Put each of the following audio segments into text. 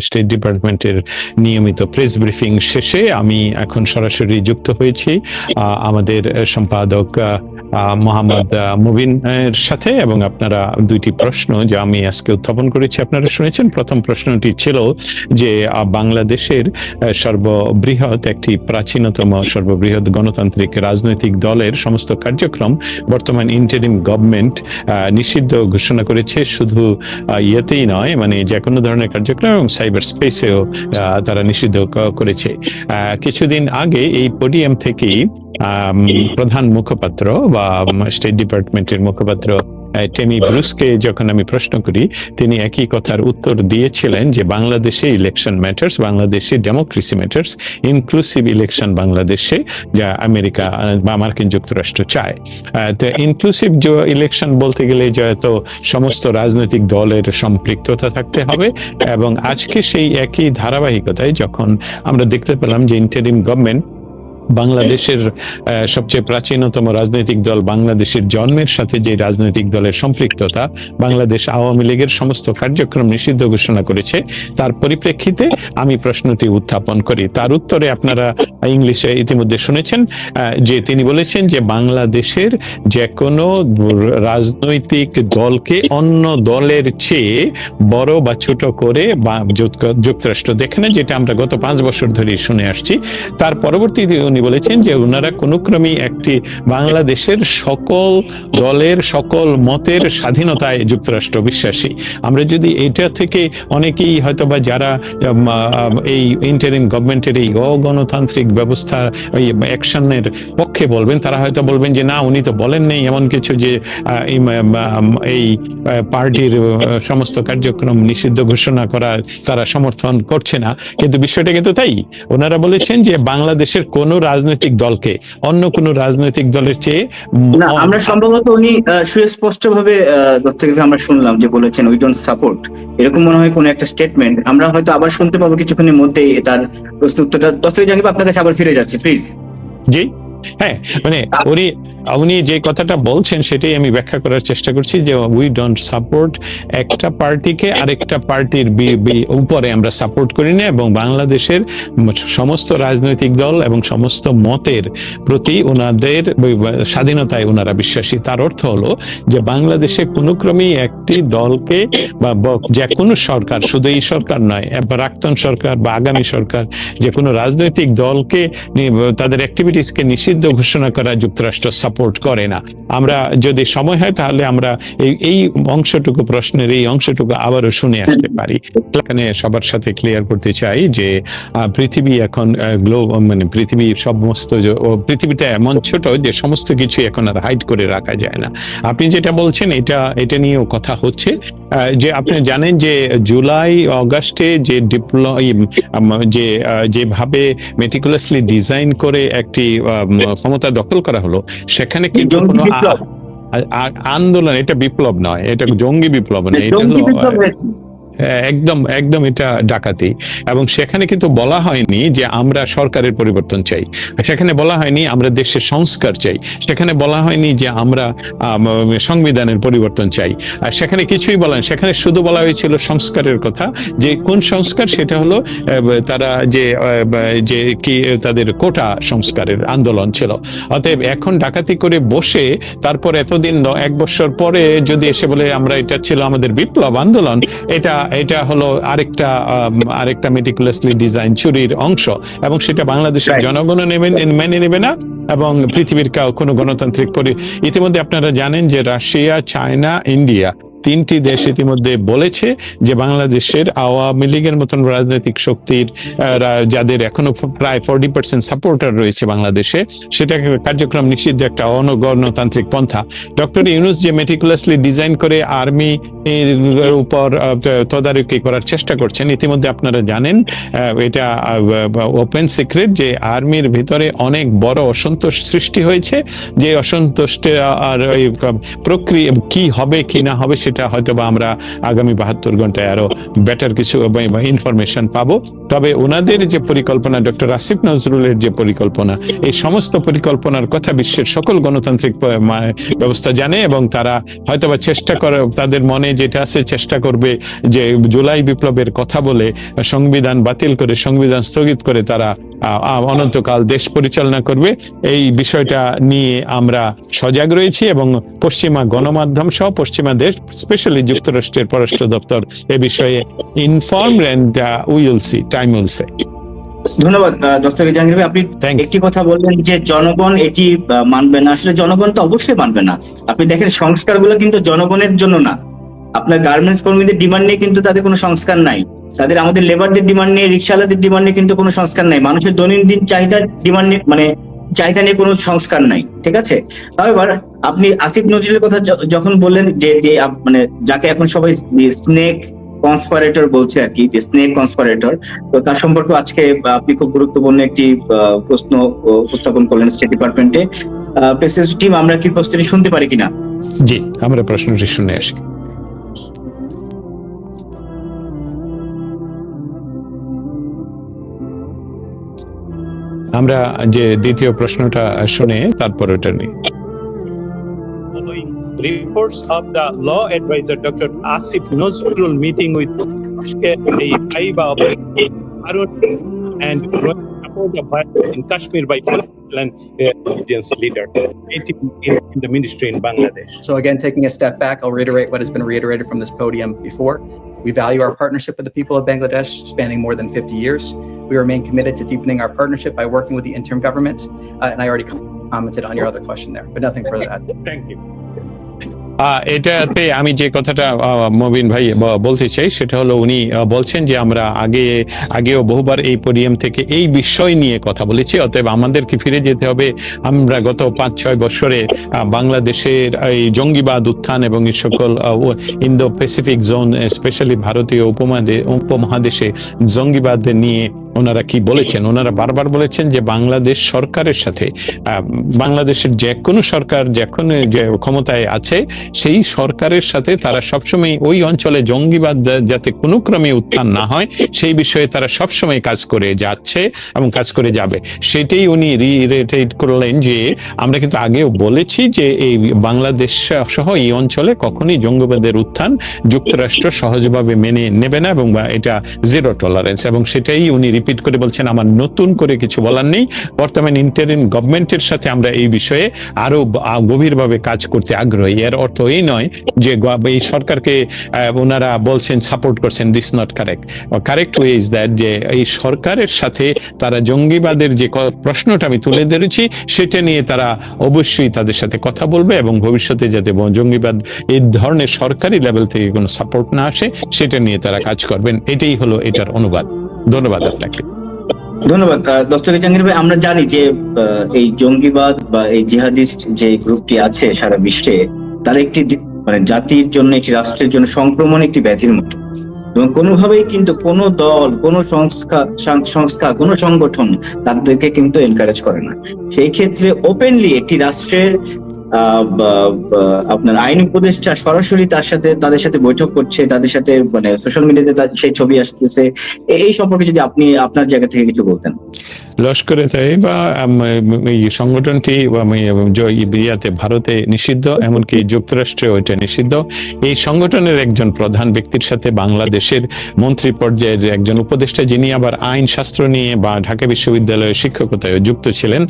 State ডিপার্টমেন্টের নিয়মিত press briefing শেষে আমি এখন সরাসরি যুক্ত হয়েছি আমাদের সম্পাদক মোহাম্মদ আহ, মুবিন এর সাথে এবং আপনারা দুইটি প্রশ্ন যে আমি আজকে উত্থাপন করেছি আপনারা শুনেছেন। প্রথম প্রশ্নটি ছিল যে বাংলাদেশের সর্ববৃহৎ একটি প্রাচীনতম সর্ববৃহৎ গণতান্ত্রিক রাজনৈতিক দলের সমস্ত কার্যক্রম বর্তমান ইন্টারিম গভর্নমেন্ট নিষিদ্ধ ঘোষণা করেছে। শুধু ইয়েতেই নয় মানে যে কোনো ধরনের কার্যক্রম এবং সাইবার স্পেসেও তারা নিষিদ্ধ করেছে। কিছুদিন আগে এই পোডিয়াম থেকেই প্রধান মুখপাত্র বা স্টেট ডিপার্টমেন্টের মুখপাত্র টেমি ব্রুসকে যখন আমি প্রশ্ন করি, তিনি একই কথার উত্তর দিয়েছিলেন যে বাংলাদেশে ইলেকশন ম্যাটার্স বাংলাদেশে ডেমোক্রেসি ম্যাটার্স ইনক্লুসিভ ইলেকশন বাংলাদেশে যা আমেরিকা বা মার্কিন যুক্তরাষ্ট্র চায়। তো ইনক্লুসিভ ইলেকশন বলতে গেলে যে তো সমস্ত রাজনৈতিক দলের সম্পৃক্ততা থাকতে হবে এবং আজকে সেই একই ধারাবাহিকতায় যখন আমরা দেখতে পেলাম যে ইন্টারিম গভর্নমেন্ট বাংলাদেশের সবচেয়ে প্রাচীনতম রাজনৈতিক দল বাংলাদেশের জন্মের সাথে যে রাজনৈতিক দলের সম্পৃক্ততা, বাংলাদেশ আওয়ামী লীগের সমস্ত কার্যক্রম নিষিদ্ধ ঘোষণা করেছে। তার পরিপ্রেক্ষিতে আমি প্রশ্নটি উত্থাপন করি। তার উত্তরে আপনারা ইংলিশে ইতিমধ্যে শুনেছেন যে তিনি বলেছেন যে বাংলাদেশের যে কোনো রাজনৈতিক দলকে অন্য দলের চেয়ে বড় বা ছোট করে বা যুক্তরাষ্ট্র দেখে না যেটা আমরা গত পাঁচ বছর ধরে শুনে আসছি। তার পরবর্তীতে উনি বলেছেন যে ওনারা কোনো ক্রমেই একটি বাংলাদেশের সকল দলের সকল মতের স্বাধীনতায় যুক্তরাষ্ট্র বিশ্বাসী। আমরা যদি এটা থেকে অনেকেই হয়তো বা যারা এই ইন্টারিম গভর্নমেন্টের এই অগণতান্ত্রিক ব্যবস্থা এই অ্যাকশনের পক্ষে বলবেন তারা হয়তো বলবেন যে না উনি তো বলেন নেই এমন কিছু যে এই, পার্টির সমস্ত কার্যক্রম নিষিদ্ধ ঘোষণা করা তারা সমর্থন করছে না। কিন্তু বিষয়টা কিন্তু তাই। ওনারা বলেছেন যে বাংলাদেশের কোন রাজনৈতিক দলকে অন্য কোন রাজনৈতিক দলের চেয়ে না আমরা সম্ভবত উনি সুস্পষ্ট ভাবে আমরা শুনলাম যে বলেছেন উই ডোন্ট সাপোর্ট এরকম মনে হয় কোনো একটা স্টেটমেন্ট আমরা হয়তো আবার শুনতে পাবো কিছুক্ষণের মধ্যেই তার প্রস্তুতটা। দস্তগীর জাকিব আপনার কাছে আবার ফিরে যাচ্ছে প্লিজ জি? হ্যাঁ মানে উনি উনি যে কথাটা বলছেন, সেটাই আমি ব্যাখ্যা করার চেষ্টা করছি যে উই ডোন্ট সাপোর্ট একটা পার্টিকে আরেকটা পার্টির উপরে আমরা সাপোর্ট করি না এবং বাংলাদেশের সমস্ত রাজনৈতিক দল এবং সমস্ত মতের প্রতি ওনাদের স্বাধীনতায় ওনারা বিশ্বাসী। তার অর্থ হলো যে বাংলাদেশে কোনো ক্রমেই একটি দলকে বা যে কোনো সরকার, শুধু এই সরকার নয় প্রাক্তন সরকার বা আগামী সরকার যে কোনো রাজনৈতিক দলকে তাদের অ্যাক্টিভিটিসকে নিষিদ্ধ ঘোষণা করা, যুক্তরাষ্ট্র সাপোর্ট করে না। আমরা যদি সময় হয় তাহলে আমরা এই অংশটুকু প্রশ্নের এই অংশটুকু আবারও শুনে আসতে পারি। এখানে সবার সাথে ক্লিয়ার করতে চাই যে পৃথিবী এখন গ্লোব মানে পৃথিবীর সমস্ত পৃথিবীটা এমন ছোট যে সমস্ত কিছু এখন আর হাইড করে রাখা যায় না। আপনি যেটা বলছেন এটা এটা নিয়েও কথা হচ্ছে। যে আপনি জানেন যে জুলাই, অগাস্টে যে যে যেভাবে মেটিকুলাসলি ডিজাইন করে একটি ক্ষমতা দখল করা হলো সেখানে কিন্তু কোনো আন্দোলন এটা বিপ্লব নয় এটা জঙ্গি বিপ্লব নয় এটা হলো একদম একদম এটা ডাকাতি। এবং সেখানে কিন্তু বলা হয়নি যে আমরা সরকারের পরিবর্তন চাই। সেখানে বলা হয়নি আমরা দেশের সংস্কার চাই। সেখানে বলা হয়নি যে আমরা আম, সংবিধানের পরিবর্তন চাই। আর সেখানে কিছুই বলা। সেখানে শুধু বলা হয়েছিল সংস্কারের কথা। যে কোন সংস্কার? সেটা হলো তারা যে যে কি তাদের কোটা সংস্কারের আন্দোলন ছিল। অতএব এখন ডাকাতি করে বসে তারপর এতদিন এক বছর পরে যদি এসে বলে আমরা এটা ছিল আমাদের বিপ্লব আন্দোলন এটা এটা হলো আরেকটা আরেকটা মেটিকুলাসলি ডিজাইন চুরির অংশ এবং সেটা বাংলাদেশের জনগণও জনগণ নেবেন মেনে নেবে না এবং পৃথিবীর কাউ কোনো গণতান্ত্রিক পরি ইতিমধ্যে আপনারা জানেন যে রাশিয়া চায়না ইন্ডিয়া তিনটি দেশ ইতিমধ্যে বলেছে যে বাংলাদেশের আওয়ামী লীগের মতন রাজনৈতিক শক্তির যাদের এখনও প্রায় ফোর্টি পার্সেন্ট সাপোর্টার রয়েছে বাংলাদেশে সেটা কার্যক্রম নিষিদ্ধ একটা অনগণতান্ত্রিক পন্থা। ডক্টর ইউনুস যে মেটিকুলাসলি ডিজাইন করে আর্মি এর উপর তদারকি করার চেষ্টা করছেন, ইতিমধ্যে আপনারা জানেন এটা ওপেন সিক্রেট যে আর্মির ভিতরে অনেক বড় অসন্তোষ সৃষ্টি হয়েছে। যে অসন্তোষের আর প্রক্রিয়া কি হবে, কি না হবে সেটা সেটা হয়তো বা আমরা আগামী বাহাত্তর ঘন্টায় আরও বেটার কিছু ইনফরমেশন পাবো। তবে ওনাদের যে পরিকল্পনা ডক্টর আসিফ নজরুলের যে পরিকল্পনা, এই সমস্ত পরিকল্পনার কথা বিশ্বের সকল গণতান্ত্রিক ব্যবস্থা জানে এবং তারা হয়তোবা চেষ্টা করে, তাদের মনে যেটা আছে চেষ্টা করবে যে জুলাই বিপ্লবের কথা বলে সংবিধান বাতিল করে, সংবিধান স্থগিত করে তারা অনন্তকাল দেশ পরিচালনা করবে। এই বিষয়টা নিয়ে আমরা সজাগ রয়েছি এবং পশ্চিমা গণমাধ্যম সহ পশ্চিমা দেশ স্পেশালি যুক্তরাষ্ট্রের পররাষ্ট্র দপ্তর এ বিষয়ে inform and will see time will say ধন্যবাদ দস্তগীর জাহাঙ্গীর ভাই। আপনি একটি কথা বললেন যে জনগণ এটি মানবে না। আসলে জনগণ তো অবশ্যই মানবে না। আপনি দেখেন সংস্কারগুলো কিন্তু জনগণের জন্য না। আপনার গার্মেন্টস কর্মীদের ডিমান্ড নিয়ে কিন্তু তাদের কোনো সংস্কার নাই। তাদের আমাদের লেবারদের ডিমান্ড নিয়ে রিক্সাওয়ালাদের ডিমান্ড নিয়ে কিন্তু কোনো সংস্কার নাই। মানুষের দৈনন্দিন চাহিদার ডিমান্ড নিয়ে মানে চাহিদা নিয়ে কোনো সংস্কার নাই, ঠিক আছে? এবার আপনি আসিফ নজরুলের কথা যখন বললেন যে মানে যাকে এখন সবাই স্নেক কনসপারেটর বলছে আর কি স্নেক কনসপারেটর তো তার সম্পর্কে আজকে আপনি খুব গুরুত্বপূর্ণ একটি প্রশ্ন উপস্থাপন করলেন স্টেট ডিপার্টমেন্টে টিম আমরা কি প্রশ্নটি শুনতে পারি কিনা? জি, আমরা প্রশ্নটি শুনে আসি। আমরা যে দ্বিতীয় প্রশ্নটা শুনে তারপর ওটা নিই reports of the law advisor Dr. Asif Nazrul meeting with and support of in Kashmir by political and uh, leader in, in the ministry in Bangladesh. So again, taking a step back, I'll reiterate what has been reiterated from this podium before. We value our partnership with the people of Bangladesh, spanning more than 50 years. We remain committed to deepening our partnership by working with the interim government. Uh, and I already commented on your other question there, but nothing further to add. Thank you. আহ, এটাতে আমি যে কথাটা মবিন ভাই বলতে চাই সেটা হলো উনি আহ, বলছেন যে আমরা আগে আগেও বহুবার এই পোডিয়াম থেকে এই বিষয় নিয়ে কথা বলেছি অতএব আমাদেরকে ফিরে যেতে হবে আমরা গত পাঁচ ছয় বছরে বাংলাদেশের এই জঙ্গিবাদ উত্থান এবং এই সকল ইন্দো প্যাসিফিক জোন স্পেশালি ভারতীয় উপমহাদে উপমহাদেশে জঙ্গিবাদ নিয়ে ওনারা কি বলেছেন? ওনারা বারবার বলেছেন যে বাংলাদেশ সরকারের সাথে বাংলাদেশের যে কোনো সরকার যখন যে ক্ষমতায় আছে, সেই সরকারের সাথে তারা সবসময় ওই অঞ্চলে জঙ্গিবাদ যাতে কোনো ক্রমে উত্থান না হয়, সেই বিষয়ে তারা সবসময় কাজ করে যাচ্ছে এবং কাজ করে যাবে। সেটাই উনি রিরেটেড করলেন যে, আমরা কিন্তু আগেও বলেছি যে এই বাংলাদেশ সহ এই অঞ্চলে কখনই জঙ্গিবাদের উত্থান যুক্তরাষ্ট্র সহজভাবে মেনে নেবে না এবং এটা জিরো টলারেন্স এবং সেটাই উনি রিপিট করে বলছেন, আমার নতুন করে কিছু বলার নেই। বর্তমান ইন্টারিম গভর্নমেন্টের সাথে আমরা এই বিষয়ে আরও গভীরভাবে কাজ করতে আগ্রহী। এর অর্থ এই নয় যে এই সরকারকে ওনারা বলছেন সাপোর্ট করছেন this not correct correct way is that যে এই সরকারের সাথে তারা জঙ্গিবাদের যে প্রশ্নটা আমি তুলে ধরেছি, সেটা নিয়ে তারা অবশ্যই তাদের সাথে কথা বলবে এবং ভবিষ্যতে যাতে জঙ্গিবাদ এই ধরনের সরকারি লেভেল থেকে কোনো সাপোর্ট না আসে, সেটা নিয়ে তারা কাজ করবেন। এটাই হলো এটার অনুবাদ। ধন্যবাদ আপনাকে। ধন্যবাদ। দস্তগীর জাহাঙ্গীর ভাই, আমরা জানি যে এই জঙ্গিবাদ বা এই জিহাদিস্ট যে গ্রুপটি আছে সারা বিশ্বে, তার একটি মানে জাতির জন্য, একটি রাষ্ট্রের জন্য সংক্রমণ একটি ব্যাধির মতো। এবং কোনোভাবেই কিন্তু কোনো দল, কোনো সংস্থা সংস্থা, কোনো সংগঠন তাদেরকে কিন্তু এনকারেজ করে না। সেই ক্ষেত্রে ওপেনলি একটি রাষ্ট্রের আপনার আইন উপদেষ্টা সরাসরি তার সাথে, তাদের সাথে বৈঠক করছে, তাদের সাথে মানে সোশ্যাল মিডিয়াতে সেই ছবি আসতেছে। এই সম্পর্কে যদি আপনি আপনার জায়গা থেকে কিছু বলতেন। লস্করে বা এই সংগঠনটি ইয়াতে ভারতে নিষিদ্ধ, এমনকি যুক্তরাষ্ট্রে ওইটা নিষিদ্ধ। এই সংগঠনের একজন প্রধান ব্যক্তির সাথে বাংলাদেশের মন্ত্রী পর্যায়ের একজন উপদেষ্টা, যিনি আবার আইন শাস্ত্র নিয়ে, বা, ঢাকা বিশ্ববিদ্যালয়ের শিক্ষকতায় যুক্ত ছিলেন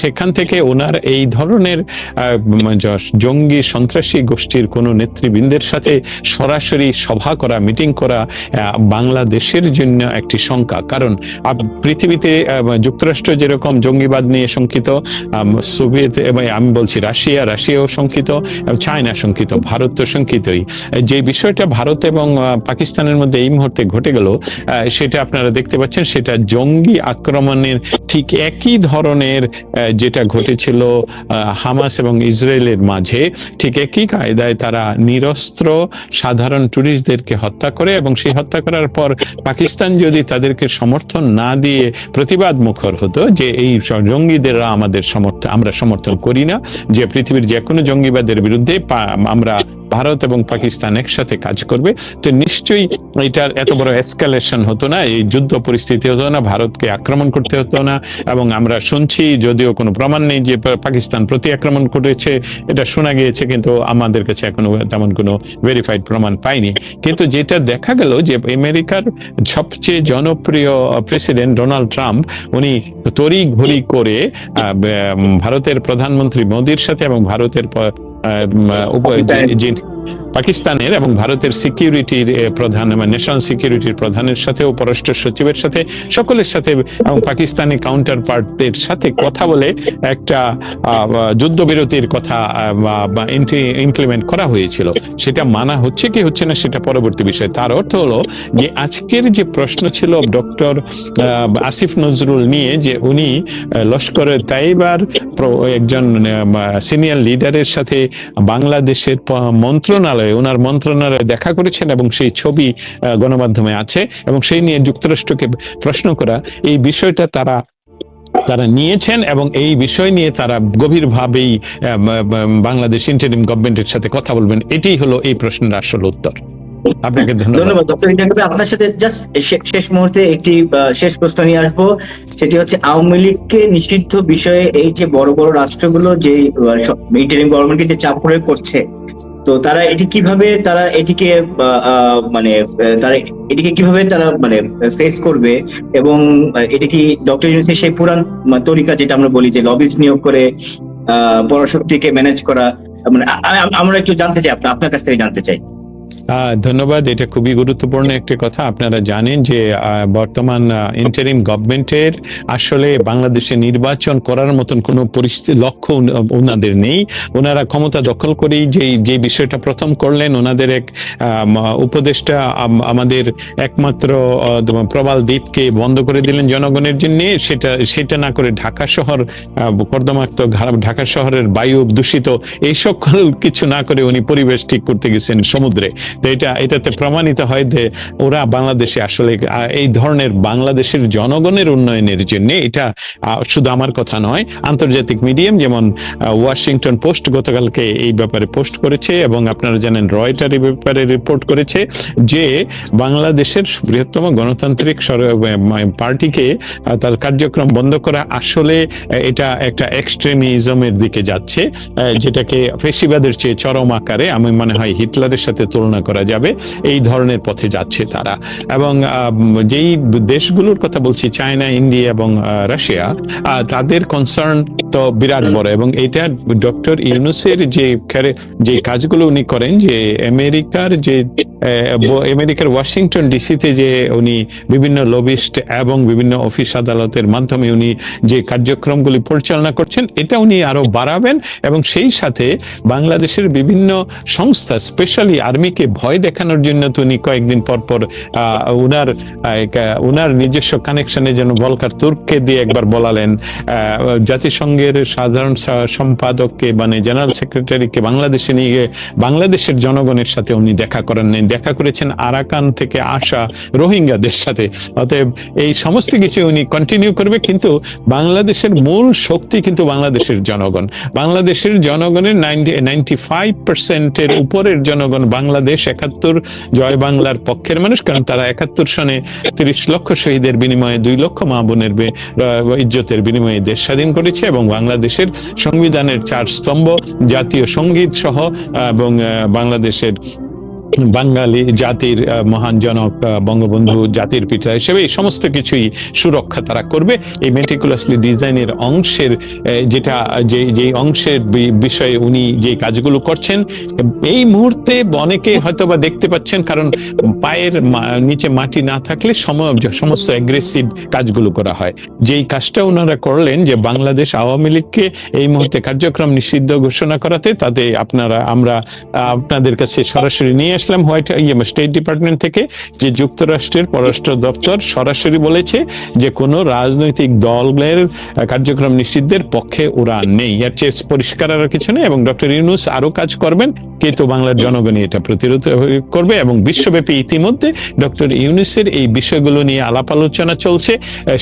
সেখান থেকে ওনার এই ধরনের জঙ্গি সন্ত্রাসী গোষ্ঠীর কোন নেতৃবৃন্দের সাথে সরাসরি সভা করা, মিটিং করা বাংলাদেশের জন্য একটি শঙ্কা। কারণ পৃথিবীতে যুক্তরাষ্ট্র যেরকম জঙ্গিবাদ নিয়ে শঙ্কিত সোভিয়েত এবং আমি বলছি রাশিয়া, রাশিয়াও শঙ্কিত চায়না শঙ্কিত, ভারত তো শঙ্কিতই। যে বিষয়টা ভারত এবং পাকিস্তানের মধ্যে এই মুহূর্তে ঘটে গেল সেটা আপনারা দেখতে পাচ্ছেন, সেটা জঙ্গি আক্রমণের ঠিক একই ধরনের যেটা ঘটেছিল হামাস এবং ইসরায়েলের মাঝে, ঠিক একই কায়দায় তারা নিরস্ত্র সাধারণ টুরিস্টদেরকে হত্যা করে এবং সেই হত্যা করার পর পাকিস্তান যদি তাদেরকে সমর্থন না দিয়ে প্রতিবাদ মুখর হতো যে এই জঙ্গিদেররা আমাদের সমর্থন আমরা সমর্থন করি না, যে পৃথিবীর যে কোনো জঙ্গিবাদের বিরুদ্ধে আমরা ভারত এবং পাকিস্তান একসাথে কাজ করবে, তো নিশ্চয়ই এটার এত বড় এসকালেশন হতো না, এই যুদ্ধ পরিস্থিতি হতো না, ভারতকে আক্রমণ করতে হতো না, এবং আমরা শুনছি, যদিও কোনো প্রমাণ নেই যে পাকিস্তান প্রতি আক্রমণ করেছে, এটা শোনা গিয়েছে, কিন্তু আমাদের কাছে এখনও তেমন কোনো ভেরিফাইড প্রমাণ পাইনি। কিন্তু যেটা দেখা গেল যে আমেরিকার সবচেয়ে জনপ্রিয় প্রেসিডেন্ট ডোনাল্ড ট্রাম্প উনি তড়ি ঘড়ি করে ভারতের প্রধানমন্ত্রী মোদির সাথে এবং ভারতের যে- যে- পাকিস্তানের এবং ভারতের সিকিউরিটির প্রধান ন্যাশনাল সিকিউরিটির প্রধানের সাথে ও পররাষ্ট্র সচিবের সাথে, সকলের সাথে এবং পাকিস্তানি কাউন্টার পার্টের সাথে কথা বলে একটা যুদ্ধবিরতির কথা ইমপ্লিমেন্ট করা হয়েছিল। সেটা মানা হচ্ছে কি হচ্ছে না সেটা পরবর্তী বিষয়। তার অর্থ হলো যে আজকের যে প্রশ্ন ছিল ডক্টর আসিফ নজরুল নিয়ে যে উনি লস্করের তাইবার একজন সিনিয়র লিডারের সাথে বাংলাদেশের প- মন্ত্রণালয়ে ওনার মন্ত্রণালয়ে দেখা করেছেন এবং সেই ছবি গণমাধ্যমে আছে এবং সেই নিয়ে যুক্তরাষ্ট্রকে প্রশ্ন করা, এই বিষয়টা তারা তারা নিয়েছেন এবং এই বিষয় নিয়ে তারা গভীরভাবেই বাংলাদেশ ইন্টারিম গভর্নমেন্টের সাথে কথা বলবেন। এটাই হলো এই প্রশ্নের আসল উত্তর। আপনাকে ধন্যবাদ। ডক্টর আপনার সাথে জাস্ট শেষ মুহূর্তে একটি শেষ প্রশ্ন নিয়ে আসব। সেটি হচ্ছে, আওয়ামী লীগকে নিষিদ্ধ বিষয়ে এই যে বড় বড় রাষ্ট্রগুলো যে ইন্টারিম গভর্নমেন্টকে যে চাপ প্রয়োগ করছে তো তারা এটি কীভাবে তারা এটিকে মানে তারা এটিকে কীভাবে তারা মানে ফেস করবে এবং এটি কি ডক্টর ইউনিসের সেই পুরান তরিকা যেটা আমরা বলি যে লবিজ নিয়োগ করে আহ পরাশক্তিকে ম্যানেজ করা মানে আমরা একটু জানতে চাই, আপনার কাছ থেকে জানতে চাই। ধন্যবাদ। এটা খুবই গুরুত্বপূর্ণ একটি কথা। আপনারা জানেন যে বর্তমান ইন্টারিম গভর্নমেন্টের আসলে বাংলাদেশে নির্বাচন করার মতন কোনো পরিস্থিতি লক্ষ্য ওনাদের নেই। ওনারা ক্ষমতা দখল করেই যে যে বিষয়টা প্রথম করলেন ওনাদের এক উপদেষ্টা, আম- আমাদের একমাত্র প্রবাল দ্বীপকে বন্ধ করে দিলেন জনগণের জন্য। সেটা সেটা না করে ঢাকা শহর কর্দমাক্ত ঢাকা শহরের বায়ু দূষিত, এই সকল কিছু না করে উনি পরিবেশ ঠিক করতে গেছেন সমুদ্রে। তো এটা, এটাতে প্রমাণিত হয় যে ওরা বাংলাদেশে আসলে এই ধরনের বাংলাদেশের জনগণের উন্নয়নের জন্য এটা শুধু আমার কথা নয়, আন্তর্জাতিক মিডিয়াম যেমন ওয়াশিংটন পোস্ট গতকালকে এই ব্যাপারে পোস্ট করেছে এবং আপনারা জানেন রয়টার এই ব্যাপারে রিপোর্ট করেছে যে বাংলাদেশের বৃহত্তম গণতান্ত্রিক পার্টিকে তার কার্যক্রম বন্ধ করা আসলে এটা একটা এক্সট্রিমিজমের দিকে যাচ্ছে যেটাকে ফেসিবাদের চেয়ে চরম আকারে আমি মনে হয় হিটলারের সাথে তুলনা করা যাবে, এই ধরনের পথে যাচ্ছে তারা। এবং যেই দেশগুলোর কথা বলছি, চায়না, ইন্ডিয়া এবং রাশিয়া তাদের কনসার্ন তো বিরাট বড়। এবং এটা ডক্টর ইউনুসের যে যে কাজগুলো উনি করেন, যে আমেরিকার যে আমেরিকার ওয়াশিংটন ডিসিতে যে উনি বিভিন্ন লবিস্ট এবং বিভিন্ন অফিস আদালতের মাধ্যমে উনি যে কার্যক্রমগুলি পরিচালনা করছেন, এটা উনি আরও বাড়াবেন। এবং সেই সাথে বাংলাদেশের বিভিন্ন সংস্থা স্পেশালি আর্মিকে ভয় দেখানোর জন্য তো উনি কয়েকদিন পর পর উনার উনার নিজস্ব কানেকশনে যেন বলকার তুর্ককে দিয়ে একবার বলালেন। জাতিসংঘের সাধারণ সম্পাদককে মানে জেনারেল সেক্রেটারিকে বাংলাদেশে নিয়ে, বাংলাদেশের জনগণের সাথে উনি দেখা করেন নাই। দেখা করেছেন আরাকান থেকে আসা রোহিঙ্গাদের সাথে। অতএব এই সমস্ত কিছু উনি কন্টিনিউ করবে, কিন্তু বাংলাদেশের মূল শক্তি কিন্তু বাংলাদেশের জনগণ। বাংলাদেশের জনগণের নাইনটি নাইনটি ফাইভ পার্সেন্টের উপরের জনগণ বাংলাদেশ একাত্তর জয় বাংলার পক্ষের মানুষ, কারণ তারা একাত্তর সনে তিরিশ লক্ষ শহীদের বিনিময়ে দুই লক্ষ মা বোনের ইজ্জতের বিনিময়ে দেশ স্বাধীন করেছে এবং বাংলাদেশের সংবিধানের চার স্তম্ভ জাতীয় সংগীত সহ, এবং বাংলাদেশের বাঙালি জাতির মহান জনক বঙ্গবন্ধু জাতির পিতা হিসেবে এই সমস্ত কিছুই সুরক্ষা তারা করবে। এই মেটিকুলাসলি ডিজাইনের অংশের যেটা, যে যে অংশের বিষয়ে উনি যে কাজগুলো করছেন, এই মুহূর্তে অনেকে হয়তো বা দেখতে পাচ্ছেন, কারণ পায়ের নিচে মাটি না থাকলে সম- সমস্ত অ্যাগ্রেসিভ কাজগুলো করা হয়। যেই কাজটা ওনারা করলেন, যে বাংলাদেশ আওয়ামী লীগকে এই মুহূর্তে কার্যক্রম নিষিদ্ধ ঘোষণা করাতে, তাতে আপনারা, আমরা আপনাদের কাছে সরাসরি নিয়ে আসলাম হোয়াইট ইয়ে স্টেট ডিপার্টমেন্ট থেকে যে যুক্তরাষ্ট্রের পররাষ্ট্র দপ্তর সরাসরি বলেছে যে কোনো রাজনৈতিক দলের কার্যক্রম নিষিদ্ধের পক্ষে ওরা নেই। এর চেয়ে পরিষ্কার আর কিছু নেই এবং ডক্টর ইউনুস আরও কাজ করবেন। কিন্তু বাংলার জনগণই এটা প্রতিরোধ করবে এবং বিশ্বব্যাপী ইতিমধ্যে ডক্টর ইউনুসের এই বিষয়গুলো নিয়ে আলাপ আলোচনা চলছে।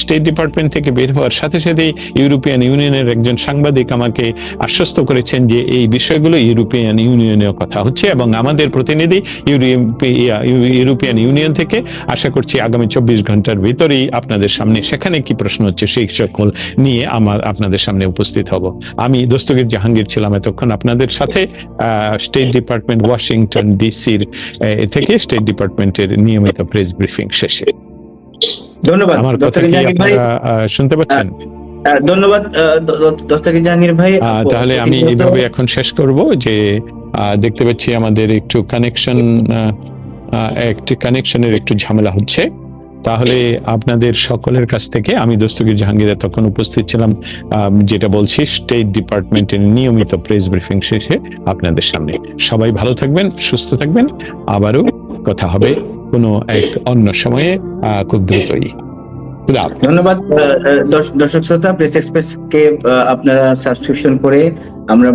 স্টেট ডিপার্টমেন্ট থেকে বের হওয়ার সাথে সাথে ইউরোপিয়ান ইউনিয়নের একজন সাংবাদিক আমাকে আশ্বস্ত করেছেন যে এই বিষয়গুলো ইউরোপিয়ান ইউনিয়নেও কথা হচ্ছে এবং আমাদের প্রতিনিধি ইউরোপিয়ান ইউনিয়ন থেকে। আশা করছি আগামী চব্বিশ ঘণ্টার ভিতরেই আপনাদের সামনে সেখানে কি প্রশ্ন হচ্ছে সেই সকল নিয়ে আমার আপনাদের সামনে উপস্থিত হব। আমি দস্তগীর জাহাঙ্গীর ছিলাম এতক্ষণ আপনাদের সাথে স্টেট ডিপার্টমেন্ট ওয়াশিংটন ডিসির থেকে স্টেট ডিপার্টমেন্টের নিয়মিত প্রেস ব্রিফিং শেষে। ধন্যবাদ। আমার কথা কি আপনারা শুনতে পাচ্ছেন? ধন্যবাদ আহ, দ- দ- দস্তগীর জাহাঙ্গীর ভাই। তাহলে আমি এইভাবে এখন শেষ করব যে দেখতে পাচ্ছি আমাদের একটু কানেকশন একটি কানেকশনের একটু ঝামেলা হচ্ছে। তাহলে আপনাদের সকলের কাছ থেকে আমি দস্তগীর জাহাঙ্গীর তখন উপস্থিত ছিলাম যেটা বলছি স্টেট ডিপার্টমেন্টের নিয়মিত প্রেস ব্রিফিং শেষে আপনাদের সামনে। সবাই ভালো থাকবেন, সুস্থ থাকবেন, আবারও কথা হবে কোনো এক অন্য সময়ে খুব দ্রুতই। ধন্যবাদ দর্শক শ্রোতা প্রেস এক্সপ্রেস কে আপনারা সাবস্ক্রিপশন করে আমরা